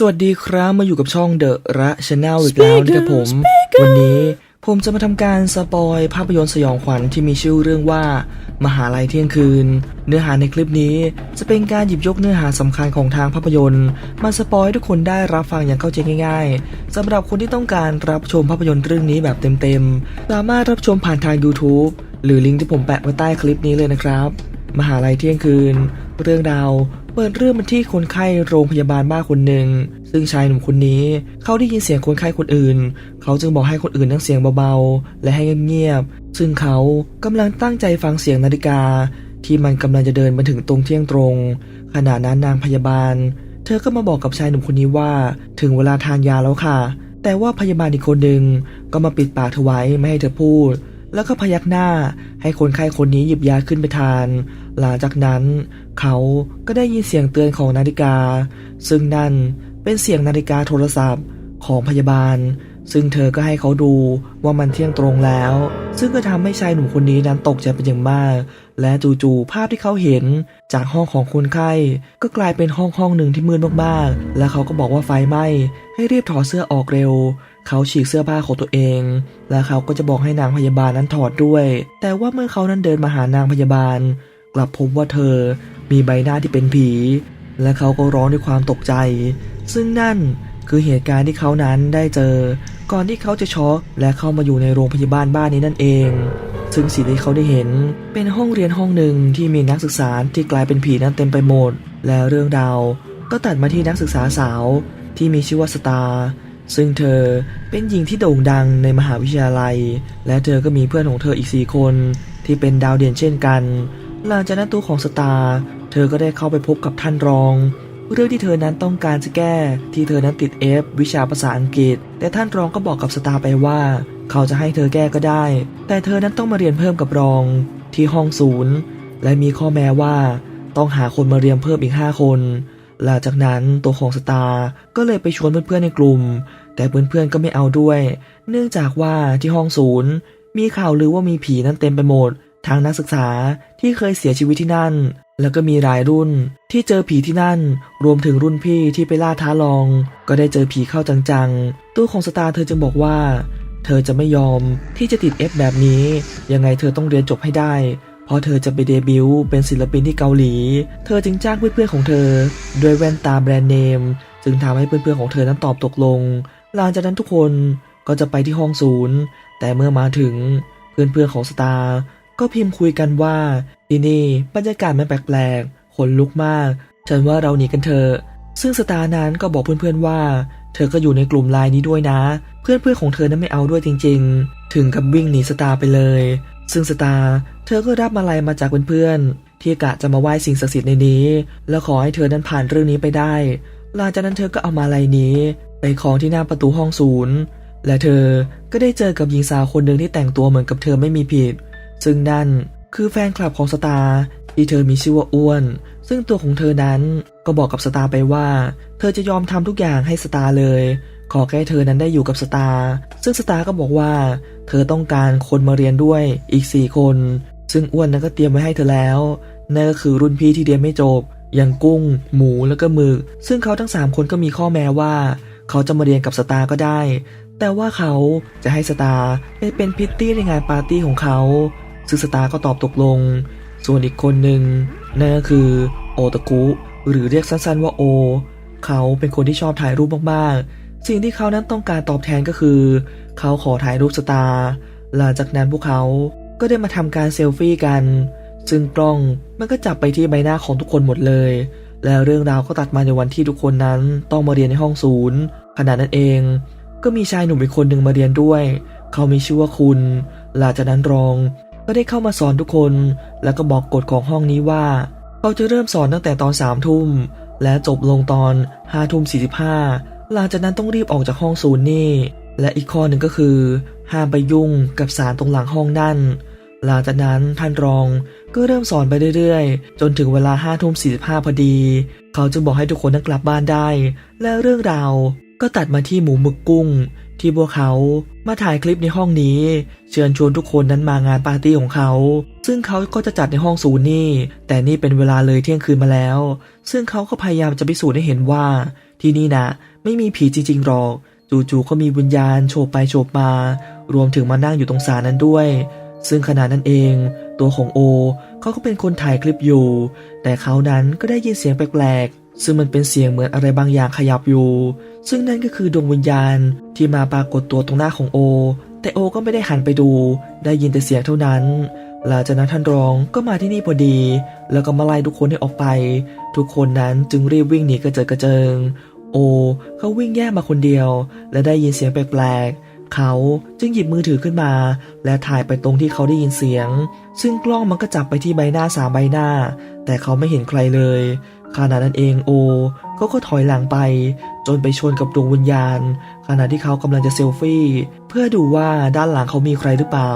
สวัสดีครับมาอยู่กับช่องเดอะระชาแนลอีกแล้วนะครับผม วันนี้ผมจะมาทำการสปอยภาพยนตร์สยองขวัญที่มีชื่อเรื่องว่า มหาลัยเที่ยงคืน เนื้อหาในคลิปนี้จะเป็นการหยิบยกเนื้อหาสำคัญของทางภาพยนตร์มาสปอยให้ทุกคนได้รับฟังอย่างเข้าใจง่าย ๆสำหรับคนที่ต้องการรับชมภาพยนตร์เรื่องนี้แบบเต็มๆสามารถรับชมผ่านทาง YouTube หรือลิงก์ที่ผมแปะไว้ใต้คลิปนี้เลยนะครับ มหาลัยเที่ยงคืน เรื่องราว เปิดเรื่องมาที่คนไข้โรงพยาบาลบ้าคนหนึ่ง ซึ่งชายหนุ่มคนนี้เขาได้ยินเสียงคนไข้คนอื่น เขาจึงบอกให้คนอื่นนั่งเสียงเบาๆ และให้เงียบๆ ซึ่งเขากำลังตั้งใจฟังเสียงนาฬิกา ที่มันกำลังจะเดินมาถึงตรงเที่ยงตรง ขณะนั้นนางพยาบาล เธอก็มาบอกกับชายหนุ่มคนนี้ว่าถึงเวลาทานยาแล้วค่ะ แต่ว่าพยาบาลอีกคนหนึ่งก็มาปิดปากเธอไว้ไม่ให้เธอพูด แล้วก็พยักหน้าให้คนไข้คนนี้หยิบยาขึ้นไปทาน หลังจากนั้น เขาก็ได้ยินเสียงเตือนของนาฬิกา ซึ่งนั่นเป็นเสียงนาฬิกาโทรศัพท์ของพยาบาล ซึ่งเธอก็ให้เขาดูว่ามันเที่ยงตรงแล้ว ซึ่งก็ทำให้ชายหนุ่มคนนี้นั้นตกใจเป็นอย่างมาก และจู่ๆภาพที่เขาเห็นจากห้องของคนไข้ก็กลายเป็นห้องห้องหนึ่งที่มืดมากๆ และเขาก็บอกว่าไฟไหม้ให้รีบถอดเสื้อออกเร็ว เขาฉีกเสื้อผ้าของตัวเอง และเขาก็จะบอกให้นางพยาบาลนั้นถอดด้วย แต่ว่าเมื่อเขานั้นเดินมาหานางพยาบาล กลับพบว่าเธอมีใบหน้าที่เป็นผี และเขาก็ร้องด้วยความตกใจ ซึ่งนั่นคือเหตุการณ์ที่เขานั้นได้เจอ ก่อนที่เขาจะช็อกและเข้ามาอยู่ในโรงพยาบาลบ้านนี้นั่นเอง ซึ่งสิ่งที่เขาได้เห็นเป็นห้องเรียนห้องหนึ่งที่มีนักศึกษาที่กลายเป็นผีนั้นเต็มไปหมด และเรื่องราวก็ตัดมาที่นักศึกษาสาวที่มีชื่อว่าสตาร์ ซึ่งเธอเป็นหญิงที่โด่งดังในมหาวิทยาลัย และเธอก็มีเพื่อนของเธออีกสี่คนที่เป็นดาวเด่นเช่นกัน หลังจากนั้นตัวของสตาร์เธอก็ได้เข้าไปพบกับท่านรอง เรื่องที่เธอนั้นต้องการจะแก้ที่เธอนั้นติด F วิชาภาษาอังกฤษ แต่ท่านรองก็บอกกับสตาร์ไปว่า เขาจะให้เธอแก้ก็ได้ แต่เธอนั้นต้องมาเรียนเพิ่มกับรองที่ห้องศูนย์และมีข้อแม้ว่า ต้องหาคนมาเรียนเพิ่มอีก 5 คนหลังจากนั้นตัวของสตาร์ก็เลยไปชวนเพื่อนๆในกลุ่ม แต่เพื่อนๆก็ไม่เอาด้วย เนื่องจากว่าที่ห้องศูนย์ มีข่าวลือว่ามีผีนั้นเต็มไปหมดทางนักศึกษาที่เคยเสียชีวิตที่นั่น แล้วก็มีรายรุ่นที่เจอผีที่นั่น รวมถึงรุ่นพี่ที่ไปล่าท้าลอง ก็ได้เจอผีเข้าจังๆตัวของสตาร์เธอจึงบอกว่า เธอจะไม่ยอมที่จะติด F แบบนี้ ยังไงเธอต้องเรียนจบให้ได้ เพราะเธอจะไปเดบิวต์เป็นศิลปินที่เกาหลี เธอจึงจ้างเพื่อนๆของเธอ ด้วยแว่นตาแบรนด์เนม จึงทำให้เพื่อนๆของเธอนั้นตอบตกลง หลังจากนั้นทุกคนก็จะไปที่ห้องศูนย์ แต่เมื่อมาถึงเพื่อนๆของสตาร์ก็พิมพ์คุยกันว่าที่นี่บรรยากาศมันแปลกๆขนลุกมาก ฉันว่าเราหนีกันเถอะ ซึ่งสตาร์นั้นก็บอกเพื่อนๆว่า เธอก็อยู่ในกลุ่มไลน์นี้ด้วยนะ เพื่อนๆของเธอนั้นไม่เอาด้วยจริง ๆ ถึงกับวิ่งหนีสตาร์ไปเลย ซึ่งสตาร์เธอก็รับมาลัยมาจากเพื่อนๆที่กะจะมาไหว้สิ่งศักดิ์สิทธิ์ในนี้ แล้วขอให้เธอนั้นผ่านเรื่องนี้ไปได้ หลังจากนั้นเธอก็เอามาลัยนี้ ไปคล้องที่หน้าประตูห้องศูนย์ และเธอก็ได้เจอกับหญิงสาวคนหนึ่งที่แต่งตัวเหมือนกับเธอไม่มีผิด ซึ่งนั่นคือแฟนคลับของสตาร์ที่เธอมีชื่อว่าอ้วน ซึ่งตัวของเธอนั้นก็บอกกับสตาร์ไปว่า เธอจะยอมทำทุกอย่างให้สตาร์เลย ขอแค่เธอนั้นได้อยู่กับสตาร์ซึ่งสตาร์ก็บอกว่า เธอต้องการคนมาเรียนด้วยอีก 4 คน ซึ่งอ้วนนั้นก็เตรียมไว้ให้เธอแล้วนั่นก็คือรุ่นพี่ที่เรียนไม่จบ อย่างกุ้ง หมูแล้วก็มึกซึ่งเขาทั้ง 3 คนก็มีข้อแม้ว่า เขาจะมาเรียนกับสตาร์ก็ได้ แต่ว่าเขาจะให้สตาร์ไปเป็นพิตตี้ในงานปาร์ตี้ของเขาซึ่งสตาร์ก็ตอบตกลง ส่วนอีกคนหนึ่งนั่นก็คือโอตะคุหรือเรียกสั้นๆว่าโอ เขาเป็นคนที่ชอบถ่ายรูปมากๆ สิ่งที่เขานั้นต้องการตอบแทนก็คือ เขาขอถ่ายรูปสตาร์หลังจากนั้นพวกเขาก็ได้มาทำการเซลฟี่กัน ซึ่งกล้องมันก็จับไปที่ใบหน้าของทุกคนหมดเลย แล้วเรื่องราวก็ตัดมาในวันที่ทุกคนนั้นต้องมาเรียนในห้องศูนย์ขณะนั้นเอง ก็มีชายหนุ่มอีกคนหนึ่งมาเรียนด้วย เขามีชื่อว่าคุณ หลังจากนั้นรอง ก็ได้เข้ามาสอนทุกคน แล้วก็บอกกฎของห้องนี้ว่า เขาจะเริ่มสอนตั้งแต่ตอนสามทุ่มและจบลงตอนห้าทุ่มสี่สิบห้าหลังจากนั้นต้องรีบออกจากห้องศูนย์นี่ และอีกข้อหนึ่งก็คือ ห้ามไปยุ่งกับสารตรงหลังห้องนั่น หลังจากนั้นท่านรอง ก็เริ่มสอนไปเรื่อยๆ จนถึงเวลาห้าทุ่มสี่สิบห้าพอดี เขาจึงบอกให้ทุกคนนั้นกลับบ้านได้ และเรื่องราวก็ตัดมาที่หมูหมึกกุ้ง ที่พวกเขามาถ่ายคลิปในห้องนี้ เชิญชวนทุกคนนั้นมางานปาร์ตี้ของเขา ซึ่งเขาก็จะจัดในห้องศูนย์นี่ แต่นี่เป็นเวลาเลยเที่ยงคืนมาแล้ว ซึ่งเขาก็พยายามจะพิสูจน์ให้เห็นว่า ที่นี่นะไม่มีผีจริงๆหรอก จู่ๆก็มีวิญญาณโฉบไปโฉบมา รวมถึงมานั่งอยู่ตรงศาลนั้นด้วย ซึ่งขณะนั้นเอง ตัวของโอเขาก็เป็นคนถ่ายคลิปอยู่ แต่เขานั้นก็ได้ยินเสียงแปลกๆ ซึ่งมันเป็นเสียงเหมือนอะไรบางอย่างขยับอยู่ ซึ่งนั่นก็คือดวงวิญญาณที่มาปรากฏตัวตรงหน้าของโอ แต่โอก็ไม่ได้หันไปดู ได้ยินแต่เสียงเท่านั้น หลังจากนั้นท่านรองก็มาที่นี่พอดี แล้วก็มาไล่ทุกคนให้ออกไป ทุกคนนั้นจึงรีบวิ่งหนีกระเจิดกระเจิง โอเขาวิ่งแยกมาคนเดียว และได้ยินเสียงแปลกๆ เขาจึงหยิบมือถือขึ้นมา และถ่ายไปตรงที่เขาได้ยินเสียง ซึ่งกล้องมันก็จับไปที่ใบหน้าสามใบหน้า แต่เขาไม่เห็นใครเลยขณะนั้นเองโอเขาก็ถอยหลังไป จนไปชนกับดวงวิญญาณ ขณะที่เขากำลังจะเซลฟี่ เพื่อดูว่าด้านหลังเขามีใครหรือเปล่า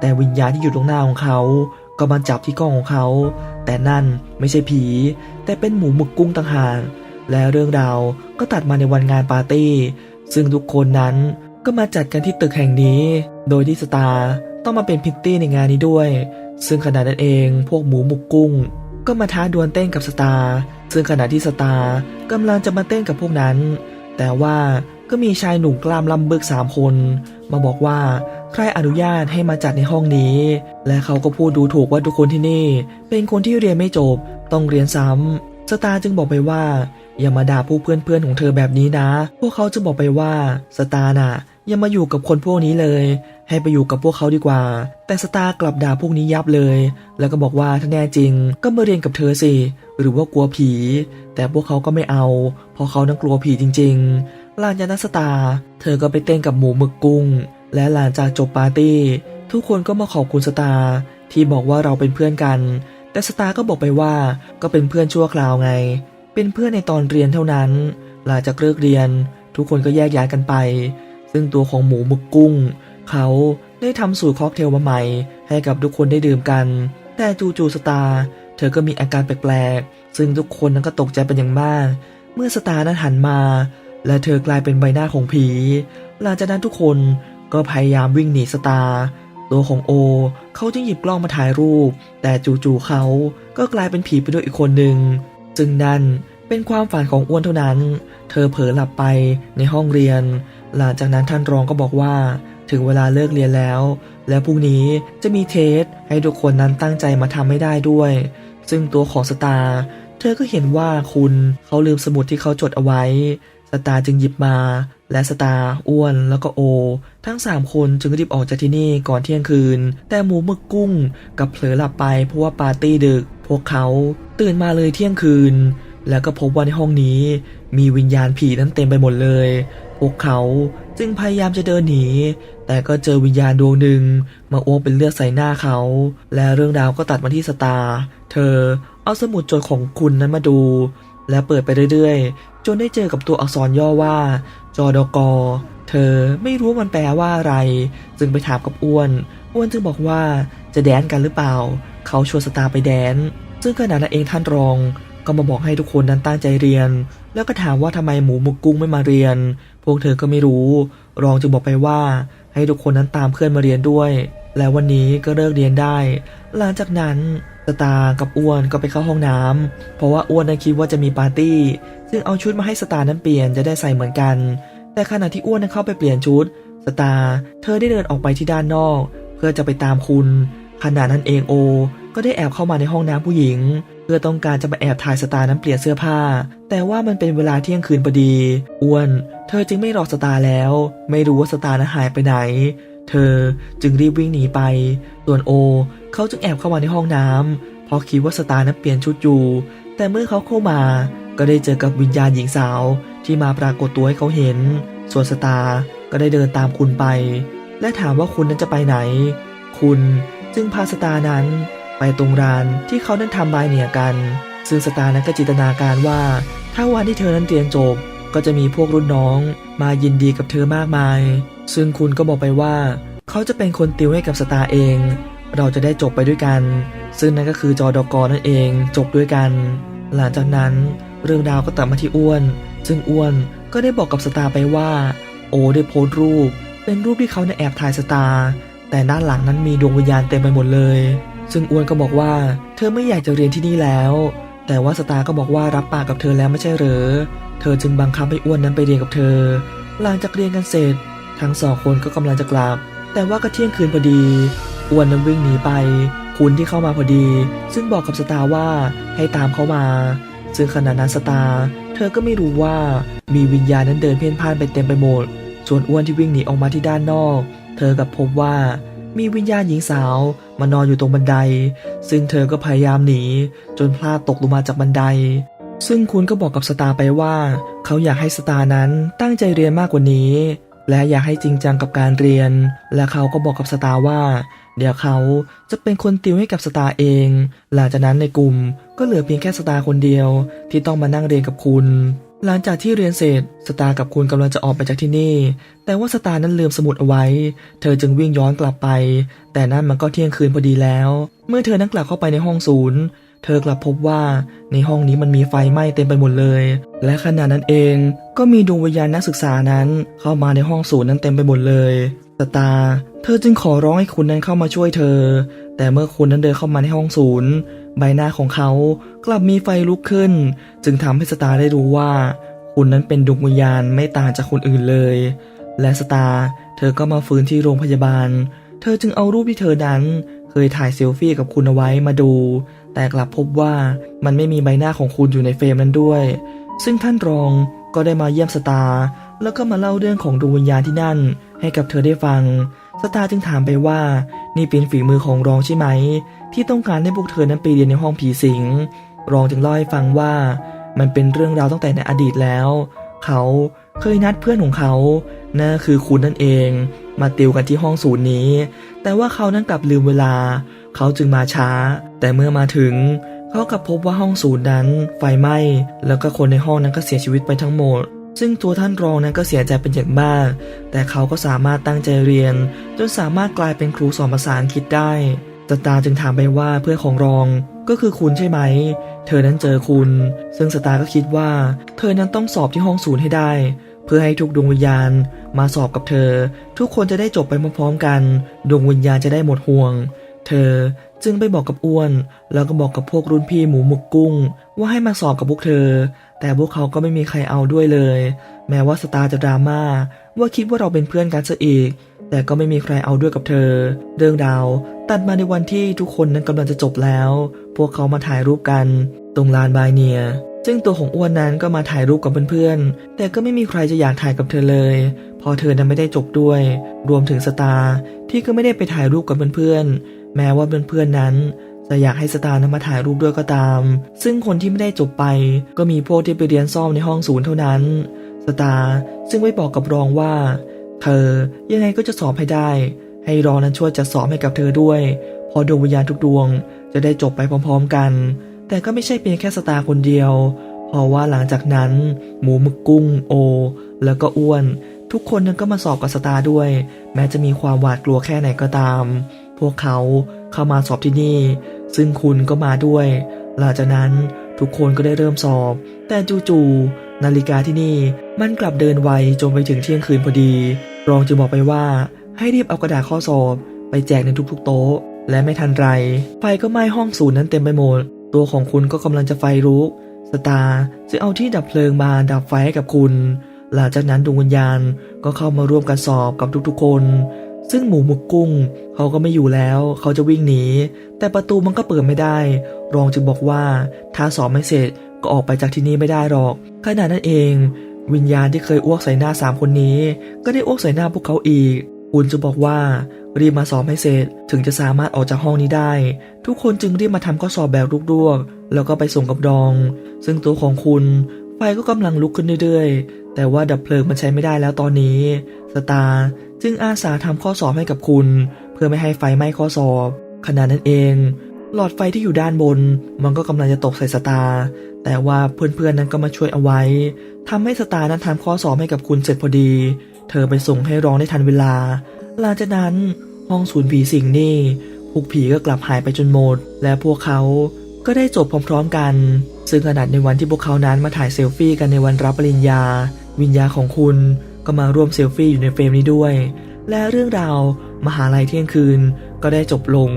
แต่วิญญาณที่อยู่ตรงหน้าของเขาก็มาจับที่กล้องของเขา แต่นั่นไม่ใช่ผี แต่เป็นหมูหมึกกุ้งต่างหากและเรื่องราวก็ตัดมาในวันงานปาร์ตี้ ซึ่งทุกคนนั้น ก็มาจัดกันที่ตึกแห่งนี้ โดยที่สตาร์ต้องมาเป็นพิตตี้ในงานนี้ด้วย ซึ่งขณะนั้นเองพวกหมูหมึกกุ้ง ก็มาท้าดวลเต้นกับสตาร์ซึ่งขณะที่สตาร์กำลังจะมาเต้นกับพวกนั้น แต่ว่าก็มีชายหนุ่มกล้ามลำบึกสามคน มาบอกว่าใครอนุญาตให้มาจัดในห้องนี้ และเขาก็พูดดูถูกว่าทุกคนที่นี่ เป็นคนที่เรียนไม่จบ ต้องเรียนซ้ำสตาร์จึงบอกไปว่าอย่ามาด่าผู้เพื่อนๆของเธอแบบนี้นะ พวกเขาจึงบอกไปว่าสตาร์น่ะ อย่ามาอยู่กับคนพวกนี้เลย ให้ไปอยู่กับพวกเขาดีกว่า แต่สตาร์กลับด่าพวกนี้ยับเลย แล้วก็บอกว่าถ้าแน่จริง ก็มาเรียนกับเธอสิ หรือว่ากลัวผี แต่พวกเขาก็ไม่เอา เพราะเขานั้นกลัวผีจริง ๆ หลังจากนั้นสตาร์เธอก็ไปเต้นกับหมูหมึกกุ้ง และหลังจากจบปาร์ตี้ ทุกคนก็มาขอบคุณสตาร์ที่บอกว่าเราเป็นเพื่อนกัน แต่สตาร์ก็บอกไปว่าก็เป็นเพื่อนชั่วคราวไง เป็นเพื่อนในตอนเรียนเท่านั้น หลังจากเลิกเรียน ทุกคนก็แยกย้ายกันไป ซึ่งตัวของหมูหมึกกุ้ง เขาได้ทำสูตรค็อกเทลมาใหม่ ให้กับทุกคนได้ดื่มกัน แต่จู่ๆสตาร์เธอก็มีอาการแปลกๆ ซึ่งทุกคนนั้นก็ตกใจเป็นอย่างมาก เมื่อสตาร์นั้นหันมา และเธอกลายเป็นใบหน้าของผี หลังจากนั้นทุกคนก็พยายามวิ่งหนีสตาร์ตัวของโอ เขาจึงหยิบกล้องมาถ่ายรูป แต่จู่ๆเขาก็กลายเป็นผีไปด้วยอีกคนหนึ่ง ซึ่งนั่น เป็นความฝันของอ้วนเท่านั้น เธอเผลอหลับไปในห้องเรียน หลังจากนั้นท่านรองก็บอกว่า ถึงเวลาเลิกเรียนแล้ว และพรุ่งนี้จะมีเทสให้ทุกคนนั้นตั้งใจมาทำไม่ได้ด้วย ซึ่งตัวของสตาร์เธอก็เห็นว่าคุณเขาลืมสมุดที่เขาจดเอาไว้ สตาร์จึงหยิบมา และสตาร์อ้วนแล้วก็โอ ทั้ง 3 คนจึงรีบออกจากที่นี่ก่อนเที่ยงคืน แต่หมูมึกกุ้งกับเผลอหลับไปเพราะว่าปาร์ตี้ดึก พวกเขาตื่นมาเลยเที่ยงคืน แล้วก็พบว่าในห้องนี้มีวิญญาณผีนั้นเต็มไปหมดเลย พวกเขาจึงพยายามจะเดินหนี แต่ก็เจอวิญญาณดวงหนึ่งมาอ้วกเป็นเลือดใส่หน้าเขา และเรื่องราวก็ตัดมาที่สตาร์ เธอเอาสมุดจดของคุณนั้นมาดู และเปิดไปเรื่อยๆ จนได้เจอกับตัวอักษรย่อว่า จอดกเธอไม่รู้มันแปลว่าอะไร จึงไปถามกับอ้วน อ้วนจึงบอกว่าจะแดนกันหรือเปล่า เขาชวนสตาร์ไปแดน ซึ่งขณะนั้นเองท่านรอง ก็มาบอกให้ทุกคนนั้นตั้งใจเรียน แล้วก็ถามว่าทำไมหมูมุกกุ้งไม่มาเรียน พวกเธอก็ไม่รู้ รองจึงบอกไปว่า ให้ทุกคนนั้นตามเพื่อนมาเรียนด้วย และวันนี้ก็เลิกเรียนได้ หลังจากนั้นสตาร์กับอ้วนก็ไปเข้าห้องน้ำเพราะว่าอ้วนนั้นคิดว่าจะมีปาร์ตี้ ซึ่งเอาชุดมาให้สตาร์นั้นเปลี่ยนจะได้ใส่เหมือนกัน แต่ขณะที่อ้วนนั้นเข้าไปเปลี่ยนชุดสตาร์เธอได้เดินออกไปที่ด้านนอก เพื่อจะไปตามคุณขณะนั้นเองโอ ก็ได้แอบเข้ามาในห้องน้ำผู้หญิง เพื่อต้องการจะมาแอบถ่ายสตาร์นั้นเปลี่ยนเสื้อผ้า แต่ว่ามันเป็นเวลาเที่ยงคืนพอดี อ้วน เธอจึงไม่รอสตาร์แล้ว ไม่รู้ว่าสตาร์นั้นหายไปไหน เธอจึงรีบวิ่งหนีไป ส่วนโอ เขาจึงแอบเข้ามาในห้องน้ำเพราะคิดว่าสตาร์นั้นเปลี่ยนชุดอยู่ แต่เมื่อเขาเข้ามา ก็ได้เจอกับวิญญาณหญิงสาวที่มาปรากฏตัวให้เขาเห็น ส่วนสตาร์ก็ได้เดินตามคุณไป และถามว่าคุณนั้นจะไปไหน คุณจึงพาสตาร์นั้น ไปตรงร้านที่เขานั้นทำบายเนียกัน ซึ่งสตาร์นั้นก็จินตนาการว่า ถ้าวันที่เธอนั้นเรียนจบ ก็จะมีพวกรุ่นน้อง มายินดีกับเธอมากมาย ซึ่งคุณก็บอกไปว่า เขาจะเป็นคนติวให้กับสตาร์เอง เราจะได้จบไปด้วยกัน ซึ่งนั่นก็คือจอดอกอนั่นเองจบด้วยกัน หลังจากนั้นเรื่องราวก็ตัดมาที่อ้วน ซึ่งอ้วนก็ได้บอกกับสตาร์ไปว่า โอได้โพสต์รูป เป็นรูปที่เขาในยแอบถ่ายสตาร์แต่ด้านหลังนั้นมีดวงวิญญาณเต็มไปหมดเลย ซึ่งอ้วนก็บอกว่า เธอไม่อยากจะเรียนที่นี่แล้ว แต่ว่าสตาก็บอกว่ารับปากกับเธอแล้วไม่ใช่เหรอเธอจึงบังคับให้อ้วนนั้นไปเรียนกับเธอ หลังจากเรียนกันเสร็จ ทั้งสองคนก็กำลังจะกลับ แต่ว่าก็เที่ยงคืนพอดี อ้วนนั้นวิ่งหนีไป คุณที่เข้ามาพอดี ซึ่งบอกกับสตาว่าให้ตามเขามา ซึ่งขณะนั้นสตาเธอก็ไม่รู้ว่ามีวิญญาณนั้นเดินเพ่นพ่านไปเต็มไปหมด ส่วนอ้วนที่วิ่งหนีออกมาที่ด้านนอก เธอกับพบว่ามีวิญญาณหญิงสาว มานอนอยู่ตรงบันได ซึ่งเธอก็พยายามหนี จนพลาดตกลงมาจากบันได ซึ่งคุณก็บอกกับสตาไปว่า เขาอยากให้สตานั้นตั้งใจเรียนมากกว่านี้ และอยากให้จริงจังกับการเรียน และเขาก็บอกกับสตาว่า เดี๋ยวเขาจะเป็นคนติวให้กับสตาเอง หลังจากนั้นในกลุ่มก็เหลือเพียงแค่สตาคนเดียวที่ต้องมานั่งเรียนกับคุณ หลังจากที่เรียนเสร็จ สตาร์กับคุณกำลังจะออกไปจากที่นี่ แต่ว่าสตาร์นั้นลืมสมุดเอาไว้ เธอจึงวิ่งย้อนกลับไป แต่นั่นมันก็เที่ยงคืนพอดีแล้ว เมื่อเธอนั้นกลับเข้าไปในห้องศูนย์ เธอกลับพบว่าในห้องนี้มันมีไฟไหม้เต็มไปหมดเลย และขณะนั้นเองก็มีดวงวิญญาณนักศึกษานั้นเข้ามาในห้องศูนย์นั้นเต็มไปหมดเลย สตาร์เธอจึงขอร้องให้คุณนั้นเข้ามาช่วยเธอ แต่เมื่อคุณนั้นเดินเข้ามาในห้องศูนย์ ใบหน้าของเขากลับมีไฟลุกขึ้น จึงทำให้สตาร์ได้รู้ว่า คุณนั้นเป็นดวงวิญญาณไม่ต่างจากคนอื่นเลย และสตาร์เธอก็มาฟื้นที่โรงพยาบาล เธอจึงเอารูปที่เธอนั้น เคยถ่ายเซลฟี่กับคุณเอาไว้มาดู แต่กลับพบว่ามันไม่มีใบหน้าของคุณอยู่ในเฟรมนั้นด้วย ซึ่งท่านรองก็ได้มาเยี่ยมสตาร์แล้วก็มาเล่าเรื่องของดวงวิญญาณที่นั่น ให้กับเธอได้ฟัง สตาร์จึงถามไปว่า นี่เป็นฝีมือของรองใช่ไหม ที่ต้องการให้พวกเธอนั้นไปเรียนในห้องผีสิง รองจึงเล่าให้ฟังว่า มันเป็นเรื่องราวตั้งแต่ในอดีตแล้ว เขาเคยนัดเพื่อนของเขานั่นคือคุณนั่นเอง มาติวกันที่ห้องศูนย์นี้ แต่ว่าเขานั้นกลับลืมเวลา เขาจึงมาช้า แต่เมื่อมาถึง เขากลับพบว่าห้องศูนย์นั้นไฟไหม้ แล้วก็คนในห้องนั้นก็เสียชีวิตไปทั้งหมด ซึ่งตัวท่านรองนั้นก็เสียใจเป็นอย่างมาก แต่เขาก็สามารถตั้งใจเรียน จนสามารถกลายเป็นครูสอนภาษาอังกฤษได้สตาร์จึงถามไปว่าเพื่อนของรองก็คือคุณใช่ไหม เธอนั้นเจอคุณ ซึ่งสตาร์ก็คิดว่า เธอนั้นต้องสอบที่ห้องศูนย์ให้ได้ เพื่อให้ทุกดวงวิญญาณมาสอบกับเธอ ทุกคนจะได้จบไปพร้อมๆกัน ดวงวิญญาณจะได้หมดห่วง เธอ จึงไปบอกกับอ้วน แล้วก็บอกกับพวกรุ่นพี่หมูหมึกกุ้ง ว่าให้มาสอบกับพวกเธอ แต่พวกเขาก็ไม่มีใครเอาด้วยเลย แม้ว่าสตาร์จะดราม่าว่าคิดว่าเราเป็นเพื่อนกันซะอีก แต่ก็ไม่มีใครเอาด้วยกับเธอ เรื่องราวตัดมาในวันที่ทุกคนนั้นกำลังจะจบแล้ว พวกเขามาถ่ายรูปกัน ตรงลานบายเนียซึ่งตัวของอ้วนนั้นก็มาถ่ายรูปกับเพื่อนๆ แต่ก็ไม่มีใครจะอยากถ่ายกับเธอเลย พอเธอนั้นไม่ได้จบด้วย รวมถึงสตาร์ที่ก็ไม่ได้ไปถ่ายรูปกับเพื่อนๆ แม้ว่าเพื่อนๆนั้น จะอยากให้สตาร์นั้นมาถ่ายรูปด้วยก็ตาม ซึ่งคนที่ไม่ได้จบไป ก็มีพวกที่ไปเรียนซ่อมในห้องศูนย์เท่านั้น สตาร์ซึ่งไม่บอกกับรองว่า เธอยังไงก็จะสอบให้ได้ ให้รองนั้นช่วยจัดสอบให้กับเธอด้วย พอดวงวิญญาณทุกดวงจะได้จบไปพร้อม ๆ กัน แต่ก็ไม่ใช่เพียงแค่สตาร์คนเดียว เพราะว่าหลังจากนั้น หมูมึกกุ้งโอ แล้วก็อ้วน ทุกคนนั้นก็มาสอบกับสตาร์ด้วย แม้จะมีความหวาดกลัวแค่ไหนก็ตาม พวกเขาเข้ามาสอบที่นี่ ซึ่งคุณก็มาด้วย หลังจากนั้นทุกคนก็ได้เริ่มสอบ แต่จู่ๆนาฬิกาที่นี่มันกลับเดินไวจนไปถึงเที่ยงคืนพอดี รองจึงบอกไปว่า ให้รีบเอากระดาษข้อสอบ ไปแจกในทุกๆ โต๊ะ และไม่ทันไรไฟก็ไหม้ห้องศูนย์นั้นเต็มไปหมด ตัวของคุณก็กำลังจะไฟลุกสตาร์จึงเอาที่ดับเพลิงมาดับไฟให้กับคุณ หลังจากนั้นดวงวิญญาณก็เข้ามาร่วมกันสอบกับทุกๆ คน ซึ่งหมูหมึกกุ้งเขาก็ไม่อยู่แล้ว เขาจะวิ่งหนี แต่ประตูมันก็เปิดไม่ได้ รองจึงบอกว่า ถ้าสอบไม่เสร็จก็ออกไปจากที่นี่ไม่ได้หรอก ขณะนั้นเอง วิญญาณที่เคยอ้วกใส่หน้าสามคนนี้ ก็ได้อ้วกใส่หน้าพวกเขาอีกคุณจะบอกว่า รีบมาสอบให้เสร็จถึงจะสามารถออกจากห้องนี้ได้ ทุกคนจึงรีบมาทำข้อสอบแบบรวกๆแล้วก็ไปส่งกับรอง ซึ่งตัวของคุณไฟก็กำลังลุกขึ้นเรื่อยๆ แต่ว่าดับเพลิงมันใช้ไม่ได้แล้วตอนนี้ สตาร์จึงอาสาทำข้อสอบให้กับคุณ เพื่อไม่ให้ไฟไหม้ข้อสอบ ขณะนั้นเอง หลอดไฟที่อยู่ด้านบน มันก็กำลังจะตกใส่สตาร์แต่ว่าเพื่อนๆนั้นก็มาช่วยเอาไว้ทำให้สตาร์นั้นทำข้อสอบให้กับคุณเสร็จพอดี เธอไปส่งให้รองได้ทันเวลา หลังจากนั้นห้องศูนย์ผีสิงนี่พวกผีก็กลับหายไปจนหมด และพวกเขาก็ได้จบพร้อมๆกัน ซึ่งขนาดในวันที่พวกเขานั้นมาถ่ายเซลฟี่กันในวันรับปริญญา วิญญาของคุณก็มาร่วมเซลฟี่อยู่ในเฟรมนี้ด้วย และเรื่องราวมหาลัยเที่ยงคืนก็ได้จบลง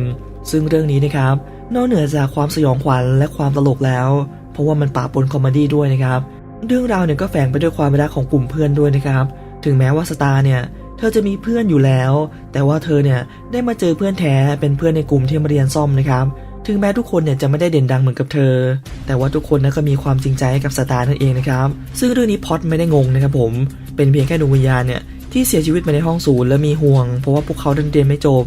ซึ่งเรื่องนี้นะครับ นอกเหนือจากความสยองขวัญและความตลกแล้ว เพราะว่ามันปะปนคอมเมดี้ด้วยนะครับ เรื่องราวเนี่ยก็แฝงไปด้วยความรักของกลุ่มเพื่อนด้วยนะครับ ถึงแม้ว่าสตาร์เนี่ยเธอจะมีเพื่อนอยู่แล้ว แต่ว่าเธอเนี่ยได้มาเจอเพื่อนแท้เป็นเพื่อนในกลุ่มที่มาเรียนซ่อมนะครับ ถึงแม้ทุกคนเนี่ยจะไม่ได้เด่นดังเหมือนกับเธอ แต่ว่าทุกคนนะก็มีความจริงใจให้กับสตาร์นั่นเองนะครับ ซึ่งเรื่องนี้พอดไม่ได้งงนะครับผม เป็นเพียงแค่ดวงวิญญาณเนี่ยที่เสียชีวิตมาในห้องศูนย์และมีห่วง เพราะว่าพวกเขาดันเรียนไม่จบ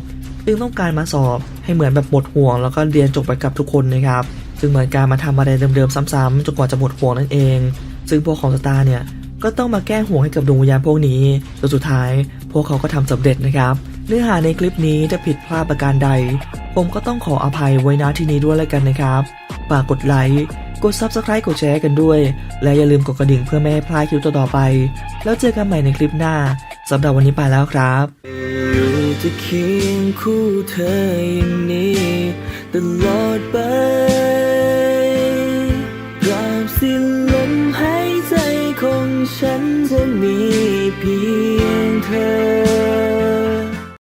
จึงต้องการมาสอบให้เหมือนแบบหมดห่วง แล้วก็เรียนจบไปกับทุกคนนะครับซึ่งเหมือนการมาทำอะไรเดิมๆซ้ำๆจนกว่าจะหมดห่วงนั่นเอง ซึ่งพวกของสตาร์เนี่ยก็ต้องมาแก้ห่วงให้กับดวงวิญญาณพวกนี้จนสุดท้าย พวกเขาก็ทำสำเร็จนะครับ เนื้อหาในคลิปนี้จะผิดพลาดประการใด ผมก็ต้องขออภัยไว้ณที่นี้ด้วยแล้วกันนะครับฝากกดไลค์กด Subscribe กดแชร์กันด้วย และอย่าลืมกดกระดิ่งเพื่อไม่ให้พลาดคลิปต่อๆไป แล้วเจอกันใหม่ในคลิปหน้าสำหรับวันนี้ไปแล้วครับอยู่จะเคียงคู่เธออย่างนี้ตลอดไปตราบสิ้นลมหายใจของฉันจะมีเพียงเธอ